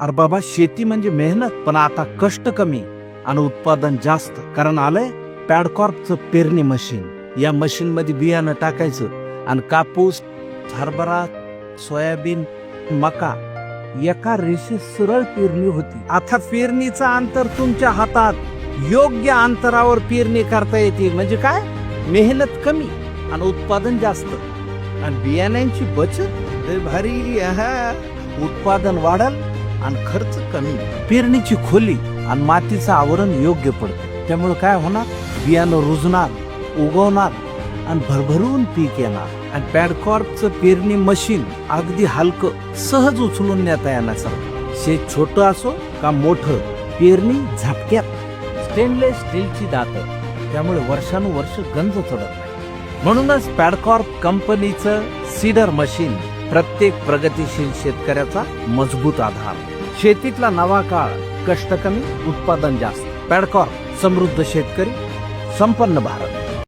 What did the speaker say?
अरे बाबा शेती म्हणजे मेहनत पण आता कष्ट कमी आणि उत्पादन जास्त. कारण आलंय पॅडकॉर्पचं पेरणी मशीन. या मशीन मध्ये बियाणं टाकायचं आणि कापूस हरभरा सोयाबीन मका एका रेषेत सरळ पेरणी होती. आता पेरणीचं अंतर तुमच्या हातात योग्य अंतरावर पेरणी करता येते. म्हणजे काय? मेहनत कमी आणि उत्पादन जास्त. आणि बियाण्यांची बचत भारी उत्पादन वाढल आणि खर्च कमी. पेरणीची खोली आणि मातीचं आवरण योग्य पडतं. त्यामुळे काय होणार? बियाणं रुजणार उगवणार आणि भरभरून पीक येणार. आणि पॅडकॉर्पचं पेरणी मशीन अगदी हलकं सहज उचलून नेता येण्यासारखं. शेत छोटं असो का मोठं पेरणी झटक्यात. स्टेनलेस स्टीलची दातं. त्यामुळे वर्षानुवर्ष गंज चढत नाही. म्हणूनच पॅडकॉर्प कंपनीचं सीडर मशीन प्रत्येक प्रगतीशील शेतकऱ्याचा मजबूत आधार. शेतीतला नवा काळ कष्ट कमी उत्पादन जास्त. पॅडकॉर समृद्ध शेतकरी संपन्न भारत.